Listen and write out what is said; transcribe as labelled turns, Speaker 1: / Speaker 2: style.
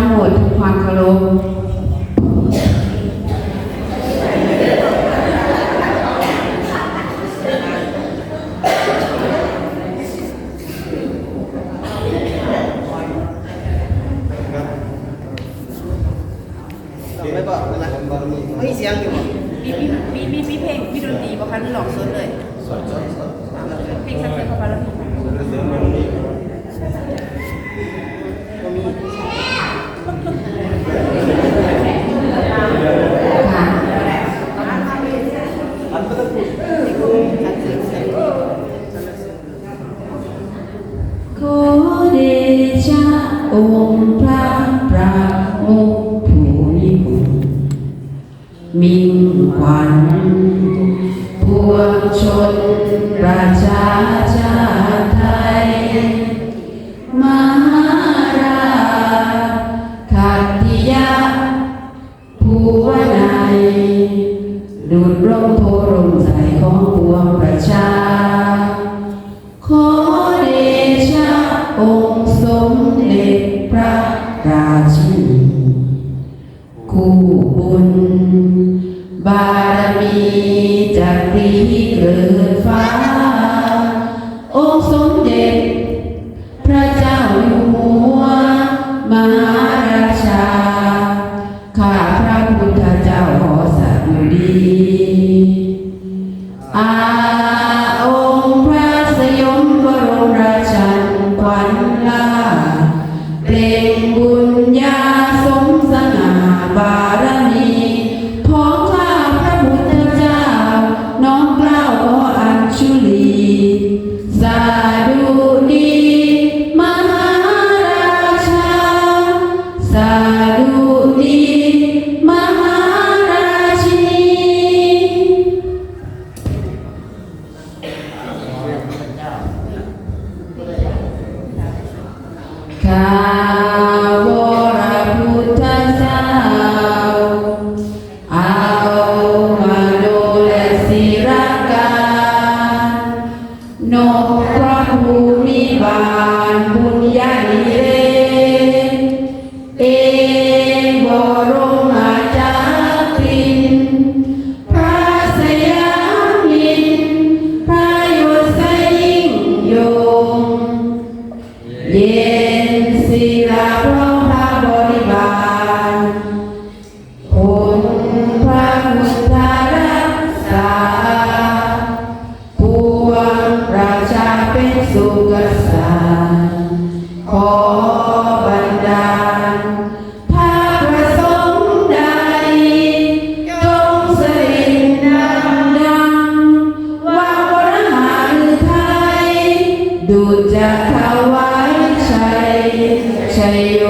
Speaker 1: ทั้งหมดทุกความเคารพ
Speaker 2: ไม่บอกนะไม่เสียงอยู่
Speaker 3: มีมีมีมีเพลงมีดนตรีป่ะคะหรือหลอกสดเลยเพลงสักเพลงเข้าไปแล้วมี
Speaker 1: ค่ะ ขอเดชะ องค์พระประมุขผู้นิบุญมิ่งขวัญพวงชนประชาชาติ ราชินีคู่บุญ บารมีจากรีเกิด อัญชุลีสา นกพระภูมิบาลบุญญาณิเรเองบรมอาจารย์ตินพระสยามินพระยศยิ่งยง เย็นศิลาพร้อมพระ สุขสันต์ขอบันดาลถ้าประสงค์ใดจงเสด็จนำดังว่าวรหาฤทัยดูจะถวายชัยชัยโย